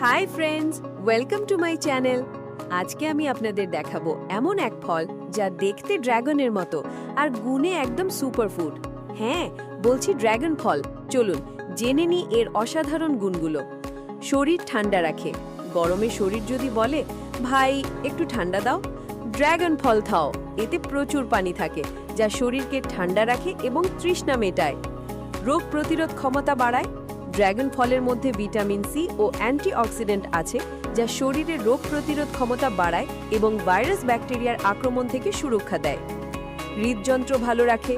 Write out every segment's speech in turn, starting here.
Hi friends welcome to my channel আজকে আমি আপনাদের দেখাবো এমন এক ফল যা দেখতে ড্রাগনের মতো আর গুণে একদম সুপারফুড হ্যাঁ বলছি ড্রাগন ফল। চলুন, জেনে নিই এর অসাধারণ গুণগুলো। শরীর ঠান্ডা রাখে। গরমে শরীর যদি বলে, ভাই, একটু ঠান্ডা দাও। ড্রাগন ফল খাও। এতে প্রচুর পানি থাকে, যা শরীরকে ঠান্ডা রাখে এবং তৃষ্ণা মেটায়। রোগ প্রতিরোধ ক্ষমতা বাড়ায়। ড্রাগন ফলের মধ্যে ভিটামিন সি ও অ্যান্টিঅক্সিডেন্ট আছে, যা শরীরের রোগ প্রতিরোধ ক্ষমতা বাড়ায় এবং ভাইরাস ব্যাকটেরিয়ার আক্রমণ থেকে সুরক্ষা দেয়। হৃদযন্ত্র ভালো রাখে,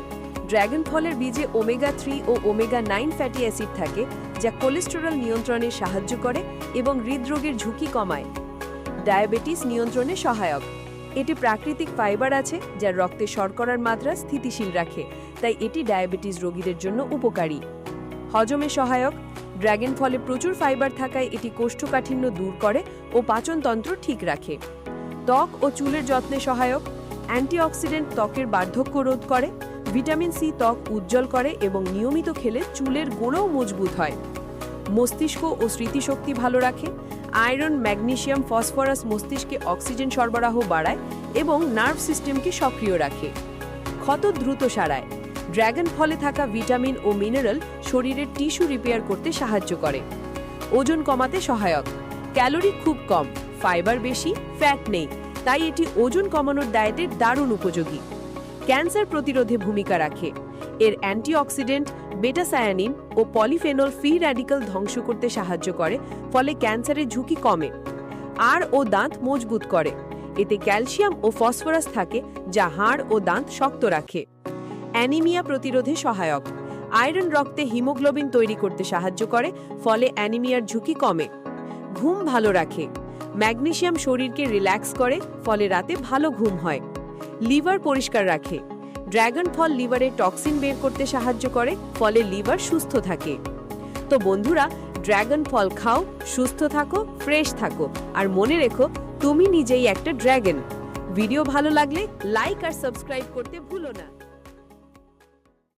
ড্রাগন ফলের বীজে ওমেগা থ্রি ও ওমেগা নাইন ফ্যাটি অ্যাসিড থাকে, যা কোলেস্টেরল নিয়ন্ত্রণে সাহায্য করে এবং হৃদরোগের ঝুঁকি কমায়। ডায়াবেটিস নিয়ন্ত্রণে সহায়ক। এটি প্রাকৃতিক ফাইবার আছে, যা রক্তে শর্করার মাত্রা স্থিতিশীল রাখে, তাই এটি ডায়াবেটিস রোগীদের জন্য উপকারী। হজমে সহায়ক, ড্রাগন ফলে প্রচুর ফাইবার থাকায় এটি কোষ্ঠকাঠিন্য দূর করে ও পাচনতন্ত্র ঠিক রাখে। ত্বক ও চুলের যত্নে সহায়ক, অ্যান্টিঅক্সিডেন্ট ত্বকের বার্ধক্য রোধ করে, ভিটামিন সি ত্বক উজ্জ্বল করে এবং নিয়মিত খেলে চুলের গোড়াও মজবুত হয়। মস্তিষ্ক ও স্মৃতিশক্তি ভালো রাখে, আয়রন ম্যাগনেশিয়াম ফসফরাস মস্তিষ্কে অক্সিজেন সরবরাহ বাড়ায় এবং নার্ভ সিস্টেমকে সক্রিয় রাখে। ক্ষত দ্রুত সারায়। ড্রাগন ফলে থাকা ভিটামিন ও মিনারেল শরীরের টিস্যু রিপেয়ার করতে সাহায্য করে। ওজন কমাতে সহায়ক। ক্যালোরি খুব কম, ফাইবার বেশি, ফ্যাট নেই, তাই এটি ওজন কমানোর ডায়েটের দারুণ উপযোগী। ক্যান্সার প্রতিরোধে ভূমিকা রাখে। এর অ্যান্টিঅক্সিডেন্ট, বেটাসায়ানিন ও পলিফেনল ফ্রি র্যাডিক্যাল ধ্বংস করতে সাহায্য করে, ফলে ক্যান্সারের ঝুঁকি কমে। আর ও দাঁত মজবুত করে। এতে ক্যালসিয়াম ও ফসফরাস থাকে, যা হাড় ও দাঁত শক্ত রাখে। অ্যানিমিয়া প্রতিরোধে সহায়ক। আয়রন রক্তে হিমোগ্লোবিন তৈরি করতে সাহায্য করে, ফলে অ্যানিমিয়ার ঝুঁকি কমে। ঘুম ভালো রাখে। ম্যাগনেশিয়াম শরীরকে রিল্যাক্স করে, ফলে রাতে ভালো ঘুম হয়। লিভার পরিষ্কার রাখে। ড্রাগন ফল লিভারে টক্সিন বের করতে সাহায্য করে, ফলে লিভার সুস্থ থাকে। তো বন্ধুরা ড্রাগন ফল খাও, সুস্থ থাকো, ফ্রেশ থাকো, আর মনে রেখো, তুমি নিজেই একটা ড্র্যাগন ভিডিও ভালো লাগলে লাইক আর সাবস্ক্রাইব করতে ভুলো না।